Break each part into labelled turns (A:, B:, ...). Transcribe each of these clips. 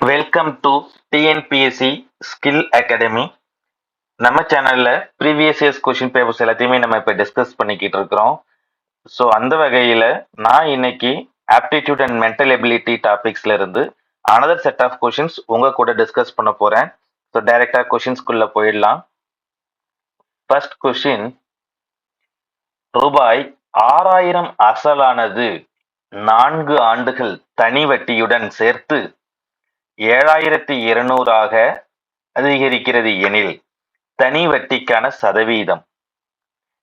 A: Welcome to TNPSC skill academy நம்ம சேனலில் previous years question papers எல்லாத்தையுமே நம்ம இப்போ டிஸ்கஸ் பண்ணிக்கிட்டு இருக்கிறோம். ஸோ அந்த வகையில் நான் இன்னைக்கு ஆப்டிடியூட் அண்ட் மென்டல் எபிலிட்டி டாபிக்ஸ்ல இருந்து அனதர் செட் ஆஃப் கொஷின்ஸ் உங்கள் கூட டிஸ்கஸ் பண்ண போகிறேன் ஸோ டைரெக்டாக கொஷின்ஸ்குள்ளே போயிடலாம். ஃபர்ஸ்ட் கொஷின் ரூபாய் ஆறாயிரம் அசலானது நான்கு ஆண்டுகள் தனி வட்டியுடன் சேர்த்து ஏழாயிரத்தி இருநூறாக அதிகரிக்கிறது எனில் தனி வட்டிக்கான சதவீதம்.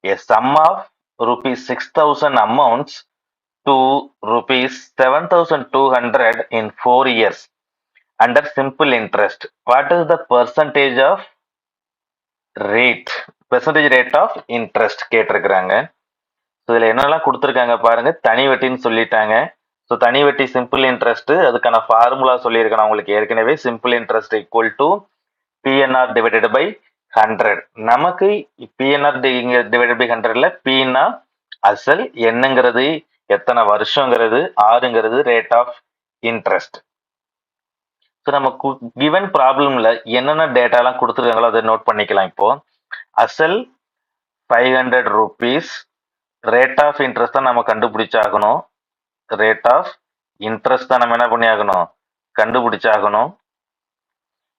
A: A sum of rupees six thousand amounts two rupees seven thousand two hundred in four years under simple interest what is the percentage of rate percentage rate of interest கேட்டிருக்கிறாங்க. ஸோ இதில் என்னெல்லாம் கொடுத்துருக்காங்க பாருங்க. தனி வட்டின்னு சொல்லிட்டாங்க. ஸோ தனி வட்டி simple interest அதுக்கான ஃபார்முலா சொல்லியிருக்கேன் நான் உங்களுக்கு ஏற்கனவே. Simple interest equal to PNR divided by hundred நமக்கு பிஎன்ஆர் டிவைடட் பை ஹண்ட்ரட்ல பின்னா அசல் என்னங்கிறது எத்தனை வருஷங்கிறது ஆறுங்கிறது ரேட் ஆஃப் இன்ட்ரெஸ்ட் ஸோ நம்ம கிவன் ப்ராப்ளம்ல என்னென்ன டேட்டாலாம் கொடுத்துருக்காங்களோ அதை நோட் பண்ணிக்கலாம் இப்போ. அசல் five hundred rupees rate of interest தான் நம்ம கண்டுபிடிச்சாகணும். ரேட் ஆஃப் இன்ட்ரெஸ்ட் தான் நம்ம என்ன பண்ணி ஆகணும் கண்டுபிடிச்சாகணும்.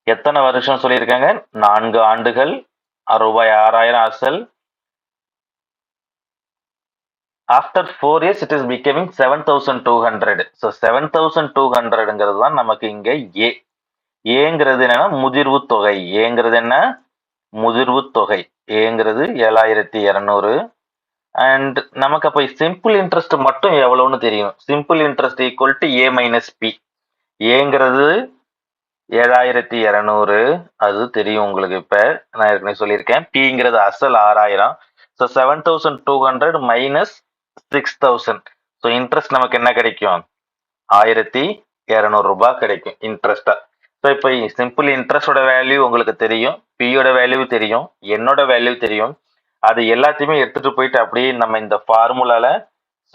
A: எத்தனை வருஷம் சொல்லியிருக்காங்க? நான்கு ஆண்டுகள் ரூபாய் ஆறாயிரம் அசல். After four years it is becoming seven thousand two hundred so seven thousand two ஹண்ட்ரடுங்கிறது தான் நமக்கு இங்க ஏ ஏங்கிறது என்னன்னா முதிர்வு தொகை. ஏங்கிறது என்ன? முதிர்வு தொகை. ஏங்கிறது ஏழாயிரத்தி இரநூறு. அண்ட் நமக்கு அப்போ சிம்பிள் இன்ட்ரெஸ்ட் மட்டும் எவ்வளோன்னு தெரியும். Simple interest equal to A minus B ஏங்கிறது ஏழாயிரத்தி இரநூறு. அது தெரியும் உங்களுக்கு இப்போ. நான் ஏற்கனவே சொல்லியிருக்கேன். பிங்கிறது அசல் ஆறாயிரம். So seven thousand two hundred minus six thousand so interest நமக்கு என்ன கிடைக்கும்? ஆயிரத்தி இரநூறுபா கிடைக்கும் இன்ட்ரெஸ்டாக ஸோ இப்போ சிம்பிள் இன்ட்ரெஸ்டோட வேல்யூ உங்களுக்கு தெரியும். பியோட வேல்யூ தெரியும். என்னோட வேல்யூ தெரியும். அது எல்லாத்தையுமே எடுத்துகிட்டு போயிட்டு அப்படியே நம்ம இந்த ஃபார்முலாவில்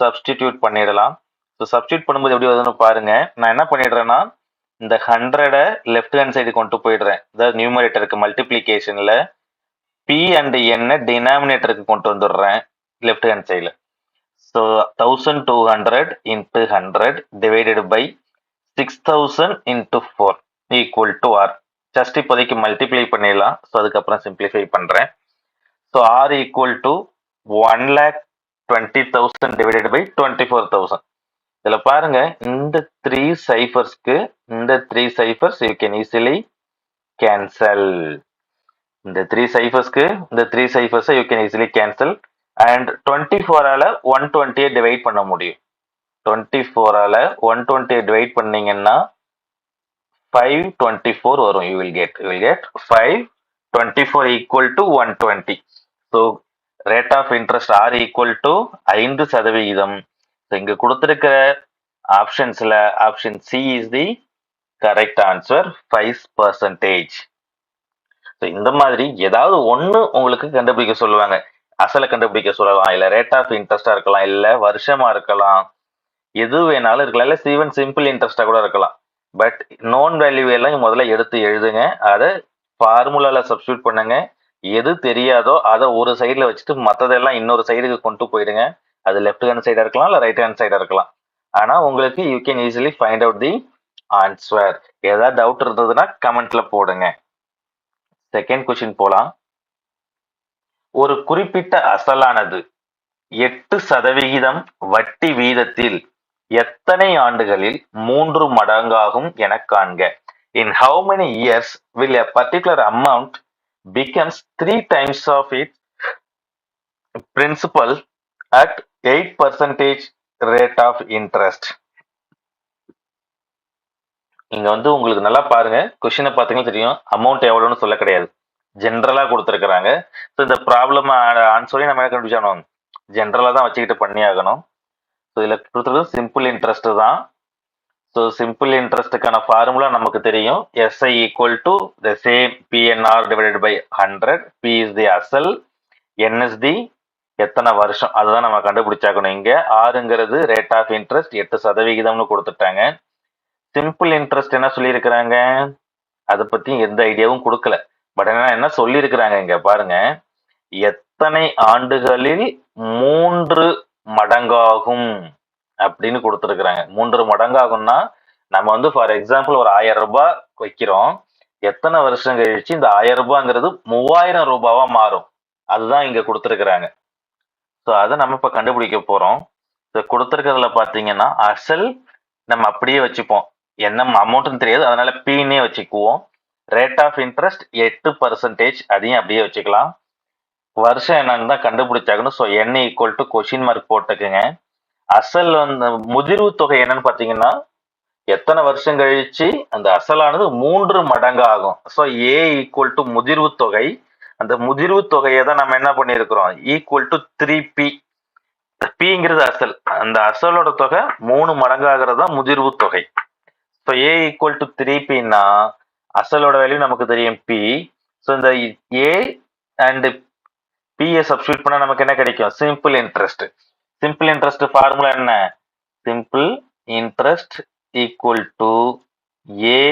A: சப்ஸ்டிடியூட் பண்ணிடலாம். ஸோ சப்ஸ்டியூட் பண்ணும்போது எப்படி வருதுன்னு பாருங்கள் நான் என்ன பண்ணிடுறேன்னா இந்த ஹண்ட்ரடை லெஃப்ட் ஹேண்ட் சைடு கொண்டு போயிடுறேன். அதாவது நியூமரேட்டருக்கு மல்டிப்ளிகேஷனில் பி அண்ட் என்ன டினாமினேட்டருக்கு கொண்டு வந்துடுறேன் லெஃப்ட் ஹேண்ட் சைடில் so thousand two hundred into hundred divided by six thousand into four equal to R just இப்போதைக்கு மல்டிப்ளை பண்ணிடலாம். ஸோ அதுக்கப்புறம் சிம்பிளிஃபை பண்ணுறேன் so R equal to one lakh twenty thousand divided by twenty four thousand இதில் பாருங்க இந்த three சைஃபர்ஸ்க்கு இந்த three ciphers you can easily cancel இந்த த்ரீ சைஃபர்ஸ்க்கு இந்த three சைஃபர்ஸை you can easily cancel and twenty ஃபோரால் one டுவெண்ட்டியை டிவைட் பண்ண முடியும். டுவெண்ட்டி ஃபோரால் ஒன் டுவெண்ட்டியை டிவைட் பண்ணீங்கன்னா ஃபைவ் டுவெண்ட்டி ஃபோர் வரும். You will get you will get five twenty four equal to one twenty so rate of interest R equal to ஐந்து சதவிகிதம். So இங்க கொடுத்துருக்கிற ஆப்ஷன்ஸில் option C is the correct answer five percentage so இந்த மாதிரி ஏதாவது ஒன்று உங்களுக்கு கண்டுபிடிக்க சொல்லுவாங்க. அசலை கண்டுபிடிக்க சொல்லலாம் இல்லை ரேட் ஆஃப் இன்ட்ரெஸ்டாக இருக்கலாம் இல்லை வருஷமாக இருக்கலாம். எது வேணாலும் இருக்கலாம் இல்லை ஈவன் சிம்பிள் இன்ட்ரெஸ்டாக கூட இருக்கலாம். பட் நோன் வேல்யூ எல்லாம் முதல்ல எடுத்து எழுதுங்க. அதை ஃபார்முலாவில் சப்ஸ்டியூட் பண்ணுங்கள் எது தெரியாதோ அதை ஒரு சைடில் வச்சுட்டு மற்றதெல்லாம் இன்னொரு சைடுக்கு கொண்டு போயிடுங்க. அது லெஃப்ட் ஹேண்ட் சைடாக இருக்கலாம் இல்லை ரைட் ஹேண்ட் சைடாக இருக்கலாம். ஆனால் உங்களுக்கு you can easily find out the answer ஏதாவது டவுட் இருந்ததுன்னா கமெண்ட்ல போடுங்க. செகண்ட் கொஸ்டின் போலாம். ஒரு குறிப்பிட்ட அசலானது எட்டு சதவிகிதம் வட்டி வீதத்தில் எத்தனை ஆண்டுகளில் மூன்று மடங்காகும் என காண்க. In how many years will a particular amount becomes three times of its principal at 8 percentage rate of interest. இங்க வந்து உங்களுக்கு நல்லா பாருங்க. கொஸ்டினை பார்த்தீங்கன்னா தெரியும். அமௌண்ட் எவ்வளோன்னு சொல்ல கிடையாது. ஜென்ரலா கொடுத்துருக்குறாங்க. ஸோ இந்த ப்ராப்ளம் ஆன்சரையும் நம்ம என்ன கண்டுபிடிச்சாகணும் ஜென்ரலா தான் வச்சுக்கிட்டு பண்ணி ஆகணும் ஸோ இதில் கொடுத்துருக்கிறது சிம்பிள் இன்ட்ரெஸ்ட் தான். ஸோ சிம்பிள் இன்ட்ரெஸ்ட்டுக்கான ஃபார்முலா நமக்கு தெரியும். SI equal to the same PNR divided by hundred P is the அசல் என்எஸ்டி எத்தனை வருஷம்? அதுதான் நம்ம கண்டுபிடிச்சாக்கணும் இங்கே. ஆறுங்கிறது ரேட் ஆஃப் இன்ட்ரெஸ்ட் எட்டு சதவிகிதம்னு கொடுத்துட்டாங்க. சிம்பிள் இன்ட்ரெஸ்ட் என்ன சொல்லியிருக்கிறாங்க? அதை பற்றி எந்த ஐடியாவும் கொடுக்கல. பட் என்ன என்ன சொல்லியிருக்கிறாங்க இங்கே பாருங்க. எத்தனை ஆண்டுகளில் மூன்று மடங்காகும்? அப்படின்னு கொடுத்துருக்குறாங்க. மூன்று மடங்காகும்னா நம்ம வந்து ஃபார் எக்ஸாம்பிள் ஒரு ஆயிரம் ரூபாய் வைக்கிறோம். எத்தனை வருஷம் கழிச்சு இந்த ஆயிரம் ரூபாங்கிறது மூவாயிரம் ரூபாவா மாறும். அதுதான் இங்க கொடுத்துருக்குறாங்க. ஸோ அதை நம்ம இப்போ கண்டுபிடிக்க போறோம். ஸோ கொடுத்துருக்கிறதுல பார்த்தீங்கன்னா அசல் நம்ம அப்படியே வச்சுப்போம். என்ன அமௌண்ட்னு தெரியாது. அதனால பீனே வச்சுக்குவோம். ரேட் ஆஃப் இன்ட்ரெஸ்ட் எட்டு பர்சன்டேஜ் அதையும் அப்படியே வச்சுக்கலாம். வருஷம் என்னன்னு தான் கண்டுபிடிச்சாகணும். ஸோ என்ன ஈக்குவல் டு கொஷின் மார்க் போட்டுக்குங்க. அசல் வந்து முதிர்வு தொகை என்னன்னு பார்த்தீங்கன்னா எத்தனை வருஷம் கழிச்சு அந்த அசலானது மூன்று மடங்கு ஆகும் ஸோ ஏ ஈக்குவல் டு முதிர்வு தொகை. அந்த முதிர்வு தொகையை தான் நம்ம என்ன பண்ணியிருக்கிறோம்? ஈக்குவல் டு த்ரீ பி பிங்கிறது அசல். அந்த அசலோட தொகை மூணு மடங்கு ஆகிறது தான் முதிர்வு தொகை. So A equal to three பின்னா அசலோட வேல்யூ நமக்கு தெரியும் பி ஸோ இந்த ஏ அண்டு பிஏ சப்ஸ்டியூட் பண்ணால் நமக்கு என்ன கிடைக்கும்? Simple interest simple interest formula என்ன? Simple interest equal to A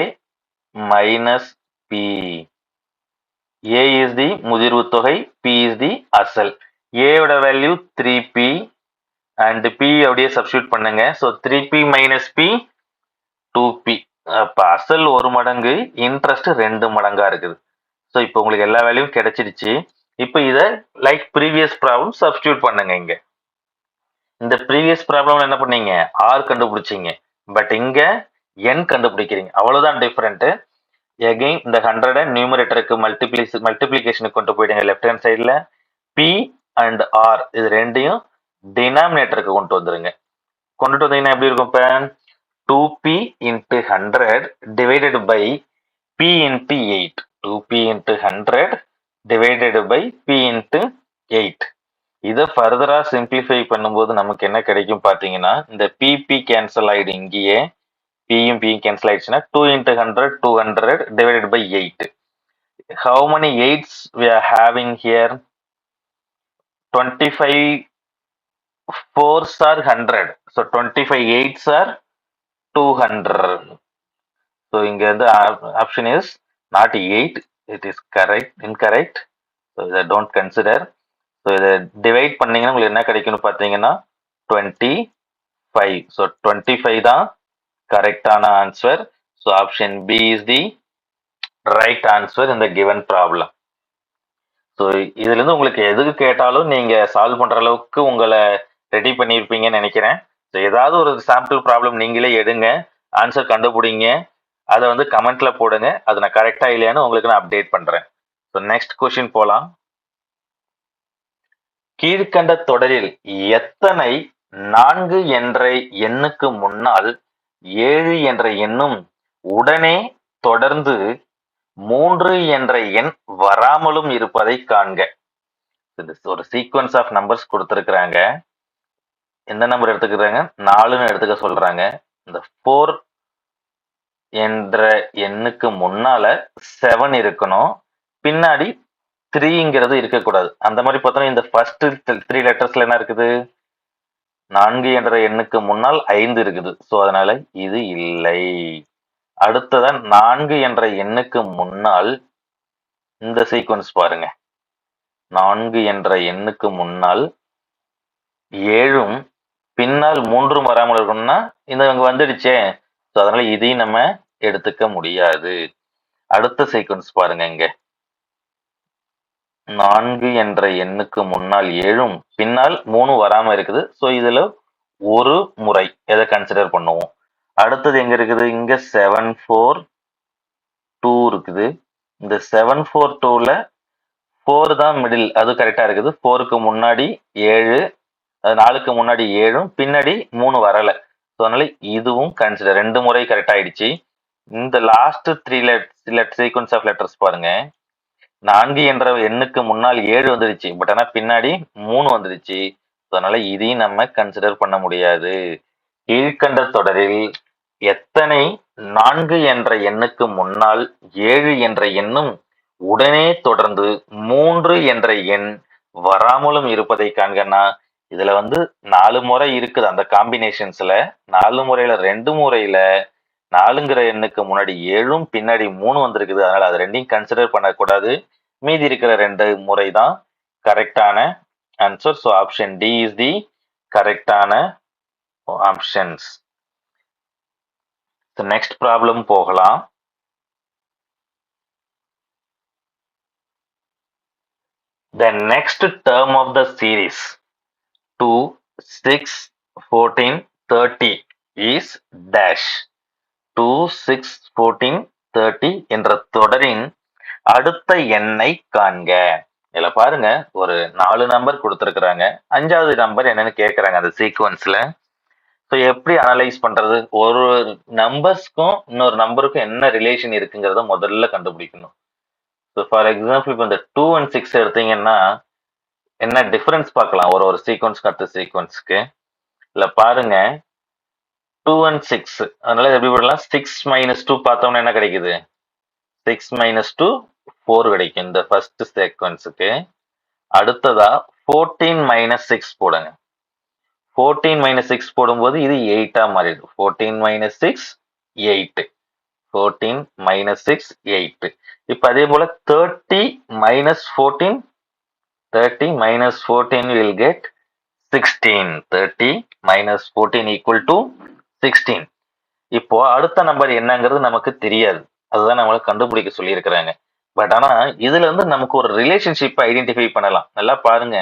A: minus P A is the முதிர்வு தொகை பி இஸ் தி அசல். ஏவோட value three P and P அப்படியே சப்ஸ்டியூட் பண்ணுங்க. So three P minus P two P அப்போ அசல் ஒரு மடங்கு இன்ட்ரெஸ்ட் ரெண்டு மடங்காக இருக்குது. ஸோ இப்போ உங்களுக்கு எல்லா வேலையும் கிடைச்சிடுச்சு. இப்போ இதை லைக் ப்ரீவியஸ் ப்ராப்ளம் சப்ஸ்டியூட் பண்ணுங்க இங்கே. இந்த ப்ரீவியஸ் ப்ராப்ளம் என்ன பண்ணீங்க? ஆர் கண்டுபிடிச்சீங்க. பட் இங்க என் கண்டுபிடிக்கிறீங்க. அவ்வளவுதான் டிஃப்ரெண்ட் எகைன் இந்த ஹண்ட்ரட் நியூமரேட்டருக்கு மல்டிபிளிஸ் மல்டிப்ளிகேஷனுக்கு கொண்டு போயிடுங்க. லெஃப்ட் ஹேண்ட் சைடில் பி அண்ட் ஆர் இது ரெண்டையும் டினாமினேட்டருக்கு கொண்டு வந்துருங்க. கொண்டுட்டு வந்தீங்கன்னா எப்படி இருக்கும் இப்போ? Two P into hundred divided by P into eight two P into hundred divided by P into eight இதை ஃபர்தரா சிம்பிளிஃபை பண்ணும்போது நமக்கு என்ன கிடைக்கும் பார்த்தீங்கன்னா இந்த பிபி கேன்சல் ஆயிடு இங்கேயே. பியும் பியும் கேன்சல் ஆயிடுச்சுன்னா two into hundred two hundred divided by eight how many eights we are having here twenty five fours are hundred so twenty five eights are two hundred so இங்கே வந்து option is not eight it is correct incorrect so இதை don't consider so இதை divide பண்ணீங்கன்னா உங்களுக்கு என்ன கிடைக்கும்னு பார்த்தீங்கன்னா twenty five so twenty five தான் கரெக்டான answer so option B is the right answer இந்த கிவன் ப்ராப்ளம் ஸோ இதுலேருந்து உங்களுக்கு எதுக்கு கேட்டாலும் நீங்கள் சால்வ் பண்ணுற அளவுக்கு உங்களை ரெடி பண்ணியிருப்பீங்கன்னு நினைக்கிறேன். ஸோ ஏதாவது ஒரு சாம்பிள் ப்ராப்ளம் நீங்களே எடுங்க. ஆன்சர் கண்டுபிடிங்க. அதை வந்து கமெண்ட்ல போடுங்க. அது நான் கரெக்டாக இல்லையான்னு உங்களுக்கு நான் அப்டேட் பண்ணுறேன் ஸோ நெக்ஸ்ட் கொஷின் போகலாம் கீழ்கண்ட தொடரில் எத்தனை நான்கு என்ற எண்ணுக்கு முன்னால் ஏழு என்ற எண்ணும் உடனே தொடர்ந்து மூன்று என்ற எண் வராமலும் இருப்பதை காண்க. இது ஒரு சீக்வன்ஸ் ஆஃப் நம்பர்ஸ் கொடுத்துருக்குறாங்க. எந்த நம்பர் எடுத்துக்கிறாங்க. நாலுன்னு எடுத்துக்க சொல்றாங்க. இந்த ஃபோர் என்ற எண்ணுக்கு முன்னால செவன் இருக்கணும். பின்னாடி த்ரீங்கிறது இருக்கக்கூடாது. அந்த மாதிரி பார்த்தோன்னா இந்த ஃபர்ஸ்ட் த்ரீ லெட்டர்ஸ்ல என்ன இருக்குது? நான்கு என்ற எண்ணுக்கு முன்னால் ஐந்து இருக்குது. ஸோ அதனால இது இல்லை. அடுத்ததான் நான்கு என்ற எண்ணுக்கு முன்னால் இந்த சீக்வன்ஸ் பாருங்க. நான்கு என்ற எண்ணுக்கு முன்னால் ஏழும் பின்னால் மூன்றும் வராமல் இருக்கணும்னா இந்த இங்க வந்துடுச்சே. ஸோ அதனால இதையும் நம்ம எடுத்துக்க முடியாது. அடுத்த சீக்வன்ஸ் பாருங்க இங்க. நான்கு என்ற எண்ணுக்கு முன்னால் ஏழும் பின்னால் மூணு வராம இருக்குது. ஸோ இதுல ஒரு முறை எதை கன்சிடர் பண்ணுவோம்? அடுத்தது எங்க இருக்குது? இங்க செவன் ஃபோர் டூ இருக்குது. இந்த செவன் ஃபோர் டூல ஃபோர் தான் மிடில் அது கரெக்டா இருக்குது. ஃபோருக்கு முன்னாடி ஏழு அது நாலுக்கு முன்னாடி ஏழும் பின்னாடி மூணு வரல. ஸோ அதனால இதுவும் கன்சிடர் ரெண்டு முறை கரெக்ட் ஆயிடுச்சு. இந்த last three let sequence of letters பாருங்க. நான்கு என்ற எண்ணுக்கு முன்னால் ஏழு வந்துடுச்சு பட் ஆனால் பின்னாடி மூணு வந்துடுச்சு அதனால இதையும் நம்ம கன்சிடர் பண்ண முடியாது. கீழ்கண்ட தொடரில் எத்தனை நான்கு என்ற எண்ணுக்கு முன்னால் ஏழு என்ற எண்ணும் உடனே தொடர்ந்து மூன்று என்ற எண் வராமலும் இருப்பதை காண்கன்னா இதுல வந்து நாலு முறை இருக்குது. அந்த காம்பினேஷன்ஸ்ல நாலு முறையில ரெண்டு முறையில நாலுங்கிற எண்ணுக்கு முன்னாடி ஏழும் பின்னாடி மூணு வந்திருக்குது. அதனால அது ரெண்டையும் கன்சிடர் பண்ணக்கூடாது. மீதி இருக்கிற ரெண்டு முறை தான் கரெக்டான answer so option D is the கரெக்டான ஆப்ஷன்ஸ் நெக்ஸ்ட் ப்ராப்ளம் போகலாம். The next term of the series two six fourteen thirty is dash two six fourteen thirty என்ற தொடரின் அடுத்த எண்ணைக் காண்க. இதில் பாருங்க ஒரு நாலு நம்பர் கொடுத்துருக்குறாங்க. அஞ்சாவது நம்பர் என்னன்னு கேட்குறாங்க அந்த சீக்வன்ஸில் ஸோ எப்படி அனலைஸ் பண்ணுறது ஒரு நம்பர்ஸ்க்கும் இன்னொரு நம்பருக்கும் என்ன ரிலேஷன் இருக்குங்கிறத முதல்ல கண்டுபிடிக்கணும். ஸோ ஃபார் எக்ஸாம்பிள் இப்போ இந்த டூ அண்ட் சிக்ஸ் எடுத்தீங்கன்னா என்ன டிஃப்ரென்ஸ் பார்க்கலாம்? ஒரு ஒரு சீக்வன்ஸ்க்கு அடுத்த சீக்வன்ஸ்க்கு இல்லை பாருங்கள் டூ அண்ட் 6 அதனால எப்படி போடலாம்? 6 minus 2 பார்த்தோம்னா என்ன கிடைக்குது? சிக்ஸ் மைனஸ் டூ ஃபோர் கிடைக்கும். இந்த ஃபர்ஸ்ட் சீக்வன்ஸுக்கு அடுத்ததா ஃபோர்டீன் மைனஸ் சிக்ஸ் போடுங்க. ஃபோர்டீன் மைனஸ் சிக்ஸ் போடும்போது இது எயிட்டாக ஆ மாறிடுது 14 minus 6 8 14 minus 6 8 இப்போ அதே போல் thirty minus fourteen thirty minus fourteen will get sixteen thirty minus 14 equal to sixteen இப்போ அடுத்த நம்பர் என்னங்கிறது நமக்கு தெரியாது. அதுதான் நம்மளை கண்டுபிடிக்க சொல்லியிருக்கிறாங்க. பட் ஆனா இதுல இருந்து நமக்கு ஒரு ரிலேஷன்ஷிப்பை ஐடென்டிஃபை பண்ணலாம். நல்லா பாருங்க.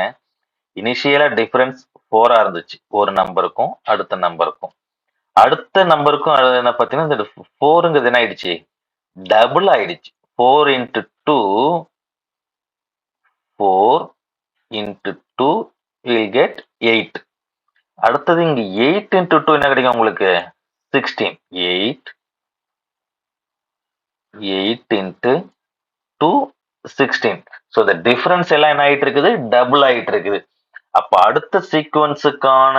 A: இனிஷியலா டிஃபரன்ஸ் ஃபோரா இருந்துச்சு. ஒரு நம்பருக்கும் அடுத்த நம்பருக்கும் அடுத்த நம்பருக்கும் அது என்ன பார்த்தீங்கன்னா இந்த ஃபோருங்கிறது என்ன ஆயிடுச்சு? டபுள் ஆயிடுச்சு. Four into two four into two will get eight அடுத்தது இங்க எயிட் இன்ட்டு டூ என்ன கிடைக்கும் உங்களுக்கு? Sixteen eight eight into two sixteen so இந்த டிஃபரன்ஸ் எல்லாம் என்ன ஆகிட்டு இருக்குது டபுள் ஆகிட்டு இருக்குது அப்போ அடுத்த சீக்வன்ஸுக்கான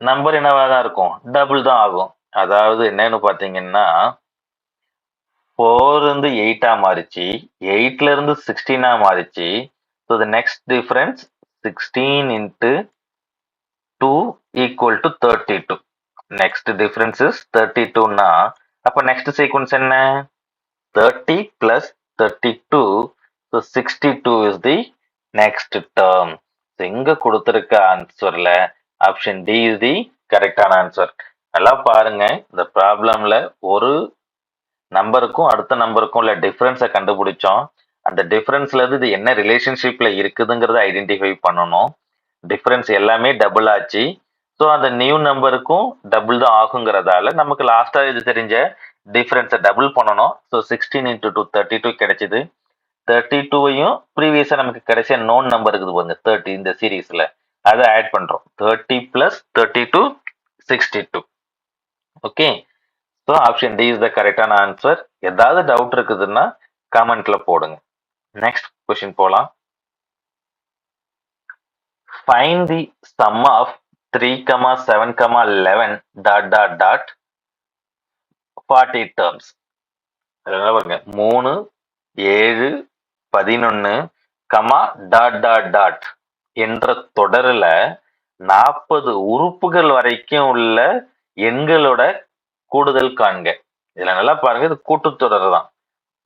A: நம்பர் என்னவாக தான் இருக்கும்? டபுள் தான் ஆகும். அதாவது என்னன்னு பார்த்தீங்கன்னா ஃபோர் இருந்து எயிட்டா மாறிச்சு. எயிட்ல இருந்து சிக்ஸ்டீனா மாறிச்சு. So the next difference sixteen into two equal to thirty two next difference is thirty டூனா அப்போ நெக்ஸ்ட் சீக்வன்ஸ் என்ன thirty plus thirty two so sixty two is the next term இங்க கொடுத்துருக்க ஆன்சர்ல ஆப்ஷன் டி இஸ் தி கரெக்டான answer நல்லா பாருங்க. இந்த ப்ராப்ளம்ல ஒரு நம்பருக்கும் அடுத்த நம்பருக்கும் உள்ள டிஃபரன்ஸை கண்டுபிடிச்சோம். அந்த டிஃபரன்ஸ்ல இருந்து இது என்ன ரிலேஷன்ஷிப்ல இருக்குதுங்கிறத ஐடென்டிஃபை பண்ணணும். டிஃப்ரென்ஸ் எல்லாமே டபுள் ஆச்சு. ஸோ அந்த நியூ நம்பருக்கும் டபுள் தான் ஆகுங்கிறதால நமக்கு லாஸ்ட்டாக இது தெரிஞ்ச டிஃப்ரென்ஸை டபுள் பண்ணணும். So sixteen into two thirty two கிடைச்சிது தேர்ட்டி டூவையும் ப்ரீவியஸாக நமக்கு கிடைச்ச நோன் நம்பர் இருக்குது பாருங்க தேர்ட்டி இந்த சீரீஸில் அதை ஆட் பண்ணுறோம் thirty plus thirty two sixty two okay so option D is the கரெக்டான ஆன்சர் ஏதாவது டவுட் இருக்குதுன்னா கமெண்ட்ல போடுங்க. நெக்ஸ்ட் கொஷின் போகலாம் find the sum of three comma seven comma eleven dot dot dot forty terms பாருங்க. மூணு ஏழு பதினொன்னு கமா டாட் டாட் டாட் என்ற தொடரில் நாற்பது உறுப்புகள் வரைக்கும் உள்ள எண்களோட கூடுதல் காண்க. இதில் நல்லா பாருங்க. இது கூட்டுத்தொடர் தான்.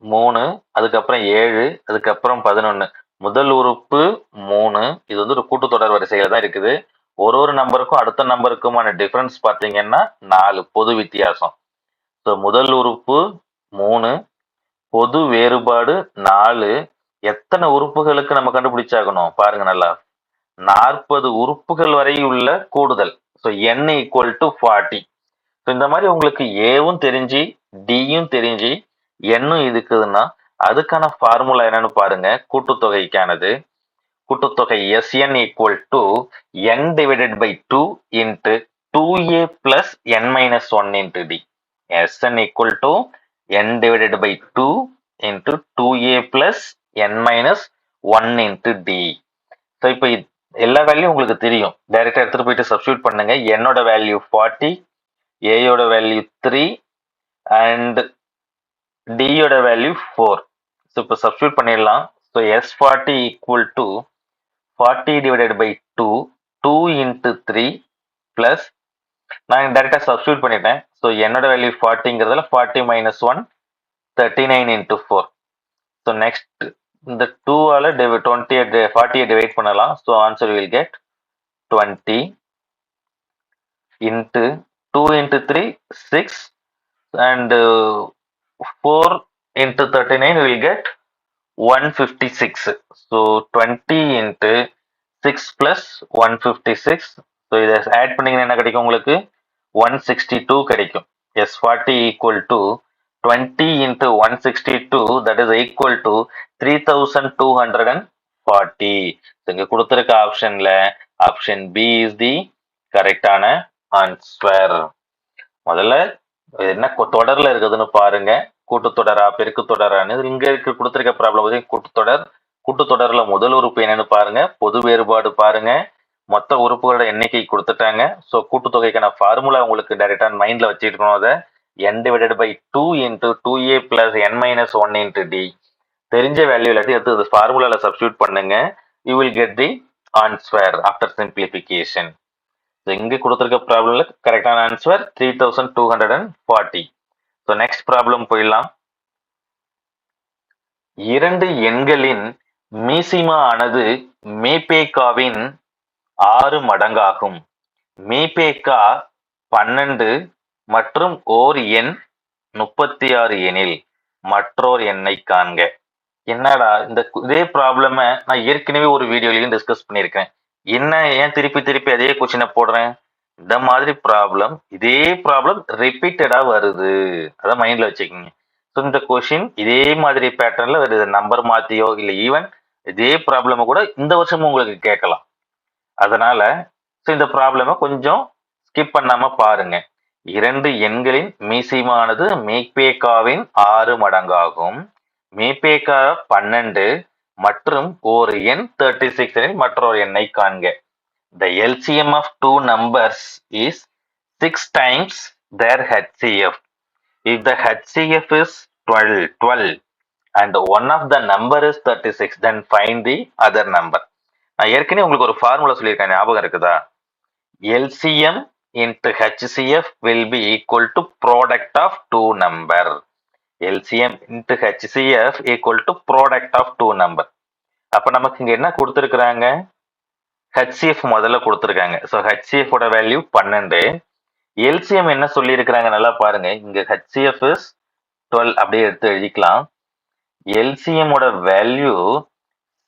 A: மூணு அதுக்கப்புறம் ஏழு அதுக்கப்புறம் பதினொன்று முதல் உறுப்பு மூணு. இது வந்து ஒரு கூட்டுத்தொடர் வரிசையில் தான் இருக்குது. ஒரு ஒரு நம்பருக்கும் அடுத்த நம்பருக்குமான டிஃப்ரென்ஸ் பார்த்தீங்கன்னா நாலு. பொது வித்தியாசம். ஸோ முதல் உறுப்பு மூணு. பொது வேறுபாடு நாலு. எத்தனை உறுப்புகளுக்கு நம்ம கண்டுபிடிச்சாகணும்? பாருங்க நல்லா. நாற்பது உறுப்புகள் வரை உள்ள கூடுதல். So N equal to forty so இந்த மாதிரி உங்களுக்கு ஏவும் தெரிஞ்சு டியும் தெரிஞ்சு என்னும் இருக்குதுன்னா அதுக்கான ஃபார்முலா என்னன்னு பாருங்க. கூட்டுத்தொகைக்கானது. கூட்டுத்தொகை SN equal to N divided by two into two A plus N minus one into D SN equal to N divided by two into two A plus N minus one into D so இப்போ எல்லா value உங்களுக்கு தெரியும். டைரெக்டாக எடுத்துகிட்டு போயிட்டு substitute பண்ணுங்க. என்னோட value forty ஏயோட வேல்யூ த்ரீ அண்ட் டியோட வேல்யூ ஃபோர் ஸோ இப்போ சப்ஸ்டியூட் பண்ணிடலாம். So S forty equal to forty divided by two two into three plus நான் டேரெக்டாக சப்ஸ்டியூட் பண்ணிட்டேன். ஸோ என்னோட value ஃபார்ட்டிங்கிறதுல forty minus one thirty nine into four so next இந்த டூவால் டிவி டுவெண்ட்டியை ஃபார்ட்டியை டிவைட் பண்ணலாம். So answer will get twenty into two into three six and four into thirty nine will get one fifty six so twenty into six plus one fifty six so இதை add பண்ணிங்கன்னா என்ன கிடைக்கும் உங்களுக்கு? One sixty two கிடைக்கும். S forty equal to twenty into one sixty two that is equal to three thousand two hundred and forty கொடுத்துருக்க ஆப்ஷனில் option B is the கரெக்டான answer முதல்ல என்ன கொ- தொடர்ல இருக்குதுன்னு பாருங்க. கூட்டுத்தொடரா பெருக்கு தொடரான்னு இங்க இருக்க கொடுத்துருக்க ப்ராப்ளம் வந்து கூட்டுத்தொடர் கூட்டுத்தொடர்ல முதல் உறுப்பு என்னன்னு பாருங்க பொது வேறுபாடு பாருங்க மொத்த உறுப்புகளோட எண்ணிக்கை கொடுத்துட்டாங்க. ஸோ கூட்டுத்தொகைக்கான ஃபார்முலா உங்களுக்கு டைரெக்டா மைண்ட்ல வச்சுருக்கணும் அதை. N divided by two into two A plus N minus one into D தெரிஞ்ச வேல்யூ இல்லாட்டி எடுத்து ஃபார்முலால சப்ஸ்டியூட் பண்ணுங்க. You will get the answer after simplification இங்கே கொடுத்துருக்க ப்ராப்ளம்ல கரெக்டான answer three thousand two hundred and forty so next problem போயிடலாம். இரண்டு எண்களின் மீசிமா ஆனது மேபேக்காவின் ஆறு மடங்காகும். மேபேக்கா பன்னெண்டு மற்றும் ஓர் எண் முப்பத்தி ஆறு எனில் மற்றோர் எண்ணை காண்க. என்னடா இந்த இதே ப்ராப்ளம நான் ஏற்கனவே ஒரு வீடியோலையும் டிஸ்கஸ் பண்ணியிருக்கேன். என்ன ஏன் திருப்பி திருப்பி அதே கொஸ்டினை போடுறேன்? இந்த மாதிரி ப்ராப்ளம் இதே ப்ராப்ளம் ரிப்பீட்டடா வருது. அதை மைண்ட்ல வச்சுக்கோங்க. ஸோ இந்த கொஷின் இதே மாதிரி பேட்டர்ன்ல வருது. நம்பர் மாத்தியோ இல்லை ஈவன் இதே ப்ராப்ளமை கூட இந்த வருஷமும் உங்களுக்கு கேட்கலாம். அதனால ஸோ இந்த ப்ராப்ளமை கொஞ்சம் ஸ்கிப் பண்ணாம பாருங்க. இரண்டு எண்களின் மீசிமானது மேக்பேக்காவின் ஆறு மடங்காகும். மேபேக்கா பன்னெண்டு மற்றும் ஒரு எண் தேர்ட்டி சிக்ஸ் மற்றொரு எண்ணை காண்க. The LCM of two numbers is 6 times their HCF. If the HCF is 12, 12 and one of the number is 36, then find the other number. நான் ஏற்கனவே உங்களுக்கு ஒரு ஃபார்முலா சொல்லியிருக்கேன் ஞாபகம் இருக்குதா LCM into HCF will be equal to product of two number. LCM into HCF equal to product of two number. அப்ப நமக்கு இங்க என்ன கொடுத்திருக்கிறாங்க ஹெச்சிஎஃப் முதல்ல கொடுத்துருக்காங்க. ஸோ ஹெச்சிஎஃபோட வேல்யூ பன்னெண்டு. எல்சிஎம் என்ன சொல்லியிருக்கிறாங்க நல்லா பாருங்க. இங்க ஹெச்சிஎஃப் இஸ் டுவெல் அப்படியே எடுத்து எழுதிக்கலாம். எல்சிஎமோட value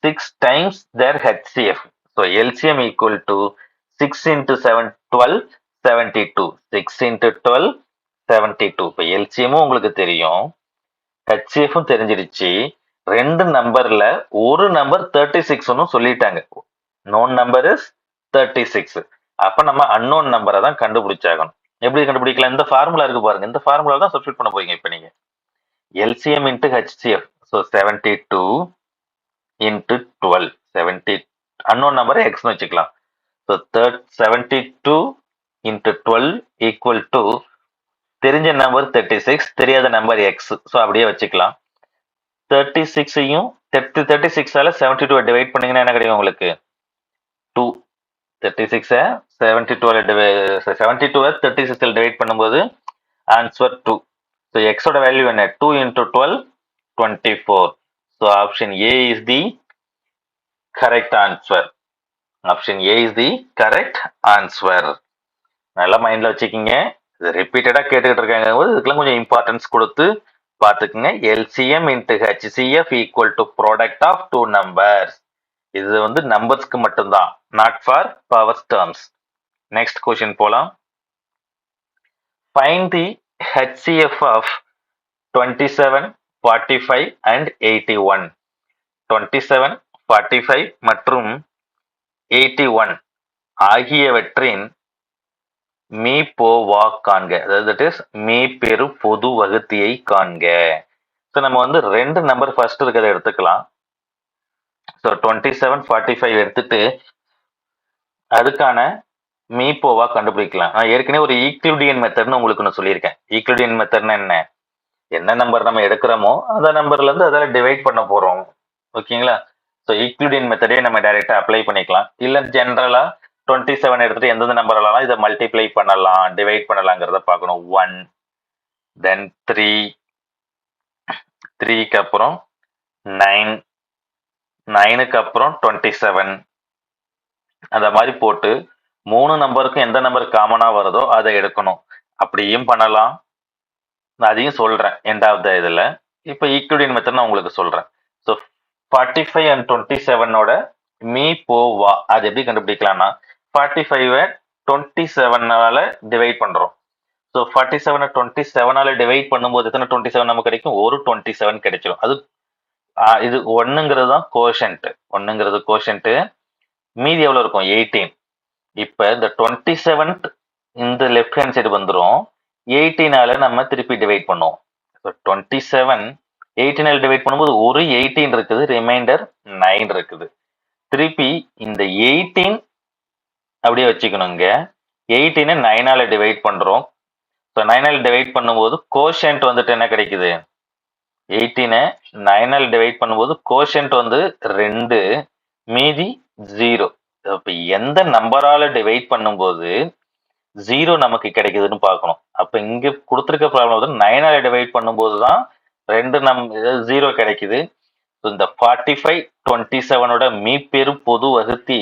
A: six times their HCF so LCM equal to six into seven twelve seventy two six into twelve seventy two இப்போ எல்சிஎமும் உங்களுக்கு தெரியும். ஹெச்சிஎஃப்பும் தெரிஞ்சிருச்சு ரெண்டு நம்பர்ல ஒரு நம்பர் தேர்ட்டி சிக்ஸ்னு சொல்லிட்டாங்க. Known number is thirty six அப்போ நம்ம அன்னோன் நம்பரை தான் கண்டுபிடிச்சாகணும். எப்படி கண்டுபிடிக்கலாம்? இந்த ஃபார்முலா இருக்கு பாருங்க. இந்த ஃபார்முலா தான் சப்ஸ்டியூட் பண்ண போறீங்க இப்போ நீங்க. LCM into HCF so seventy two into twelve seventy unknown நம்பரை எக்ஸ்னு வச்சுக்கலாம். So third seventy two into twelve equal to தெரிஞ்ச நம்பர் தேர்ட்டி சிக்ஸ் தெரியாத நம்பர் எக்ஸ் ஸோ அப்படியே வச்சுக்கலாம். தேர்ட்டி சிக்ஸையும் தேர்ட்டி தேர்ட்டி சிக்ஸால் செவன்டி டூ டிவைட் பண்ணிங்கன்னா என்ன கிடைக்கும் உங்களுக்கு? டூ தேர்ட்டி சிக்ஸை செவன்டி டூவில் செவன்டி டூவை தேர்ட்டி சிக்ஸில் டிவைட் பண்ணும்போது ஆன்சர் டூ ஸோ எக்ஸோட வேல்யூ என்ன? Two into twelve twenty four so option A is the correct answer option A is the correct answer நல்லா மைண்டில் வச்சுக்கிங்க. இது ரிப்பீட்டடாக கேட்டுக்கிட்டு இருக்காங்க போது இதுக்கெல்லாம் கொஞ்சம் இம்பார்ட்டன்ஸ் கொடுத்து பார்த்துக்குங்க. LCM into HCF equal to product of two numbers இது வந்து நம்பர்ஸ்க்கு மட்டும்தான். Not for power terms next question போலாம். Find the HCF of twenty seven forty five and eighty one twenty seven forty five மற்றும் eighty one ஆகியவற்றின் மீ போ வா காண்க அதாவது இஸ் மீ பெரு பொது வகுத்தியை காண்க. ஸோ நம்ம வந்து ரெண்டு நம்பர் ஃபர்ஸ்ட் இருக்கிறத எடுத்துக்கலாம். So twenty seven forty five எடுத்துட்டு அதுக்கான மீப்போவா கண்டுபிடிக்கலாம். நான் ஏற்கனவே ஒரு ஈக்ளூடியன் மெத்தட்னு உங்களுக்கு நான் சொல்லியிருக்கேன். ஈக்ளூடியன் மெத்தட்னா என்ன? என்ன நம்பர் நம்ம எடுக்கிறோமோ அந்த நம்பர்லேருந்து அதில் டிவைட் பண்ண போகிறோம் ஓகேங்களா? ஸோ ஈக்ளூடியன் மெத்தடே நம்ம டைரெக்டாக அப்ளை பண்ணிக்கலாம். இல்லை ஜென்ரலாக டுவெண்ட்டி செவன் எடுத்துகிட்டு எந்தெந்த நம்பர்லாம் இதை மல்டிப்ளை பண்ணலாம் டிவைட் பண்ணலாங்கிறத பார்க்கணும். ஒன் தென் த்ரீ த்ரீக்கு அப்புறம் நைன் நைனுக்கு அப்புறம் டுவெண்ட்டி செவன். அந்த மாதிரி போட்டு மூணு நம்பருக்கும் எந்த நம்பர் காமனாக வருதோ அதை எடுக்கணும். அப்படியும் பண்ணலாம். நான் அதையும் சொல்கிறேன் எண்ட் ஆஃப் த இதில். இப்போ ஈக்குவலியன் மெத்தட் நான் உங்களுக்கு சொல்கிறேன் so forty five and twenty செவனோட மீ போ வா. அது எப்படி கண்டுபிடிக்கலாம்னா ஃபார்ட்டி ஃபைவை டுவெண்ட்டி செவனால் டிவைட் பண்ணுறோம் ஸோ ஃபார்ட்டி செவனை டுவெண்ட்டி செவனால டிவைட் பண்ணும்போது எத்தனை டுவெண்ட்டி செவன் நமக்கு கிடைக்கும்? ஒரு டுவெண்ட்டி செவன் கிடைச்சிடும் அது இது ஒன்றுங்கிறது தான் கோஷன்ட்டு ஒன்றுங்கிறது கோஷன்ட்டு மீதி எவ்வளோ இருக்கும்? எயிட்டீன் இப்போ இந்த டுவெண்ட்டி செவன்த் இந்த லெஃப்ட் ஹேண்ட் சைடு வந்துடும் எயிட்டீனால நம்ம திருப்பி டிவைட் பண்ணுவோம். இப்போ டுவெண்ட்டி செவன் எயிட்டீனால டிவைட் பண்ணும்போது ஒரு எயிட்டீன் இருக்குது ரிமைண்டர் நைன் இருக்குது. திருப்பி இந்த எயிட்டீன் அப்படியே வச்சுக்கணுங்க. எயிட்டீனை நைனால டிவைட் பண்ணுறோம் ஸோ நைனால் டிவைட் பண்ணும்போது கோஷன்ட் வந்துட்டு என்ன கிடைக்குது? எயிட்டீனை நைனால் டிவைட் பண்ணும்போது கோஷன்ட் வந்து ரெண்டு மீதி ஜீரோ இப்போ எந்த நம்பரால் டிவைட் பண்ணும்போது ஜீரோ நமக்கு கிடைக்குதுன்னு பார்க்கணும். அப்போ இங்கே கொடுத்துருக்க ப்ராப்ளம் வந்து நைனால டிவைட் பண்ணும்போது தான் ரெண்டு நம் ஜீரோ கிடைக்குது. இந்த ஃபார்ட்டி ஃபைவ் டுவெண்ட்டி செவனோட மீப்பெரு பொது வகுத்தி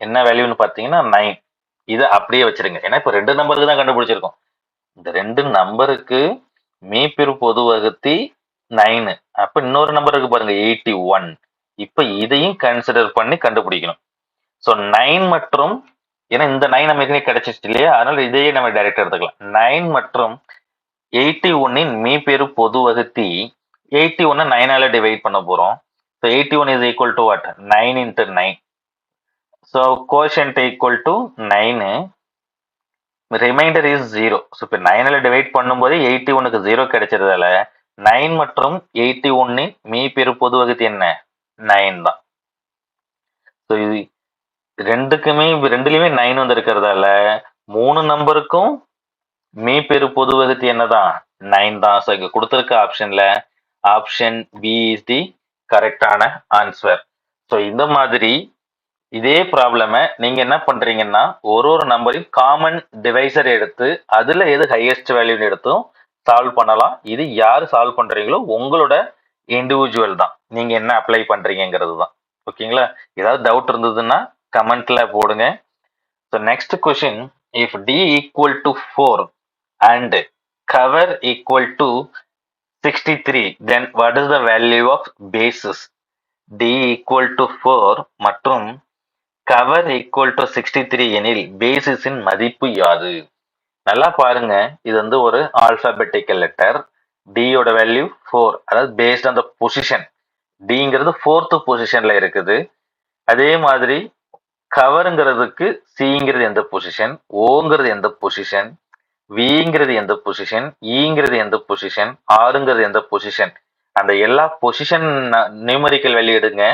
A: என்ன வேல்யூன்னு பார்த்தீங்கன்னா நைன் இதை அப்படியே வச்சிருங்க. ஏன்னா இப்போ ரெண்டு நம்பருக்கு தான் கண்டுபிடிச்சிருக்கோம். இந்த ரெண்டு நம்பருக்கு மீப்பெரு பொது வகுத்தி நைனு. அப்ப இன்னொரு நம்பர் இருக்கு பாருங்க எயிட்டி ஒன் இப்ப இதையும் கன்சிடர் பண்ணி கண்டுபிடிக்கணும். ஸோ நைன் மற்றும் ஏன்னா இந்த நைன் நம்ம ஏற்கனவே கிடைச்சிச்சு இல்லையா? அதனால இதையே நம்ம டைரக்டா எடுத்துக்கலாம். நைன் மற்றும் எயிட்டி ஒன்னின் மீ பெரு பொது வகுத்தி எயிட்டி ஒன்னு நைனால டிவைட் பண்ண போறோம். So eighty one is equal to what nine into nine so quotient equal to nine remainder is zero so இப்போ நைனில் டிவைட் பண்ணும்போது எயிட்டி ஒனுக்கு ஜீரோ கிடைச்சதால நைன் மற்றும் எயிட்டி ஒன்னின் மீ பெரு பொது வகுத்தி என்ன? நைன் தான். ஸோ இது ரெண்டுக்குமே ரெண்டுலையுமே நைன் வந்து இருக்கிறதால மூணு நம்பருக்கும் மீ பெரு பொது வகுத்தி என்னதான்? நைன் தான். ஸோ இங்கே கொடுத்துருக்க ஆப்ஷன்ல ஆப்ஷன் பி இஸ் தி கரெக்டான ஆன்சர் ஸோ இந்த மாதிரி இதே ப்ராப்ளமை நீங்க என்ன பண்றீங்கன்னா ஒரு ஒரு நம்பரையும் காமன் டிவைசர் எடுத்து அதுல எது ஹையஸ்ட் வேல்யூன்னு எடுத்தும் சால்வ் பண்ணலாம். இது யார் சால்வ் பண்ணுறீங்களோ உங்களோட இண்டிவிஜுவல் தான். நீங்கள் என்ன அப்ளை பண்ணுறீங்கிறது தான். ஓகேங்களா ஏதாவது டவுட் இருந்ததுன்னா கமெண்ட்ல போடுங்க. So next question if D equal to four and cover equal to sixty three then what is the value of basis D equal to four மற்றும் cover equal to sixty three எனில் பேசிஸின் மதிப்பு யாது? நல்லா பாருங்க. இது வந்து ஒரு ஆல்பாபெட்டிக்கல் லெட்டர் டியோட வேல்யூ ஃபோர் அதாவது பேஸ்ட் ஆன் த பொசிஷன் டிங்கிறது ஃபோர்த்து பொசிஷன்ல இருக்குது. அதே மாதிரி கவருங்கிறதுக்கு சிங்கிறது எந்த பொசிஷன் ஓங்கிறது எந்த பொசிஷன் விங்கிறது எந்த பொசிஷன் ஈங்கிறது e எந்த பொசிஷன் ஆறுங்கிறது எந்த பொசிஷன் அந்த எல்லா பொசிஷன் நியூமரிக்கல் வேல்யூ எடுங்க.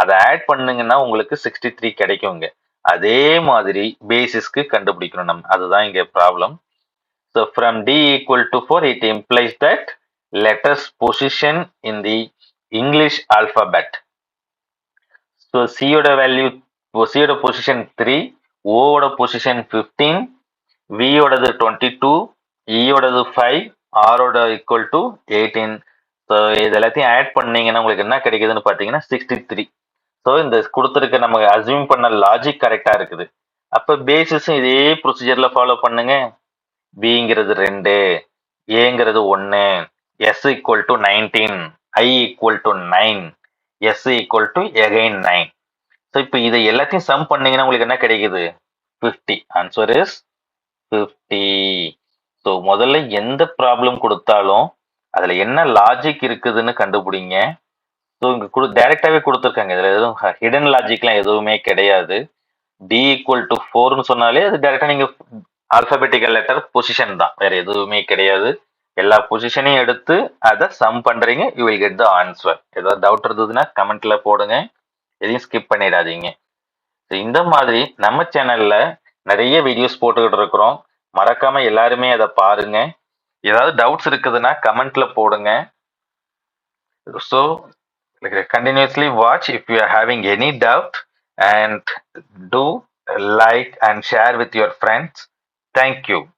A: அதை ஆட் பண்ணுங்கன்னா உங்களுக்கு சிக்ஸ்டி த்ரீ கிடைக்குங்க. அதே மாதிரி பேசிஸ்க்கு கண்டுபிடிக்கணும் நம்ம அதுதான் இங்கே problem so from D equal to four it implies that letters position in the English alphabet so சியோட வேல்யூ சியோட பொசிஷன் த்ரீ ஓவோட பொசிஷன் ஃபிஃப்டீன் வியோடது டுவெண்ட்டி டூ இயோடது ஃபைவ் ஆரோட ஈக்குவல் டு எயிட்டீன் ஸோ இது எல்லாத்தையும் ஆட் பண்ணீங்கன்னா உங்களுக்கு என்ன கிடைக்குதுன்னு பார்த்தீங்கன்னா சிக்ஸ்டி த்ரீ ஸோ இந்த கொடுத்துருக்க நம்ம அசியூம் பண்ண லாஜிக் கரெக்டாக இருக்குது. அப்போ பேசிஸும் இதே ப்ரொசீஜரில் ஃபாலோ பண்ணுங்க. பிங்கிறது ரெண்டு ஏங்கிறது ஒன்று S equal to nineteen I equal to nine S equal to again nine so இப்போ இதை எல்லாத்தையும் சம் பண்ணீங்கன்னா உங்களுக்கு என்ன கிடைக்குது? Fifty answer is fifty so முதல்ல எந்த ப்ராப்ளம் கொடுத்தாலும் அதில் என்ன லாஜிக் இருக்குதுன்னு கண்டுபிடிங்க. ஸோ இங்கே கொடு டைரெக்டாகவே கொடுத்துருக்காங்க. இதில் எதுவும் ஹிடன் லாஜிக்லாம் எதுவுமே கிடையாது. டி ஈக்குவல் டு ஃபோர்னு சொன்னாலே அது டைரெக்டாக நீங்கள் ஆல்பபெட்டிக்கல் லெட்டர் பொசிஷன் தான். வேறு எதுவுமே கிடையாது. எல்லா பொசிஷனையும் எடுத்து அதை சம் பண்ணுறீங்க you will get the answer ஏதாவது டவுட் இருந்ததுன்னா கமெண்ட்டில் போடுங்க. எதையும் ஸ்கிப் பண்ணிடாதீங்க. ஸோ இந்த மாதிரி நம்ம சேனலில் நிறைய வீடியோஸ் போட்டுக்கிட்டு இருக்கிறோம். மறக்காமல் எல்லாருமே அதை பாருங்க. ஏதாவது டவுட்ஸ் இருக்குதுன்னா கமெண்ட்ல போடுங்க. So like continuously watch if you are having any doubt and do like and share with your friends. Thank you.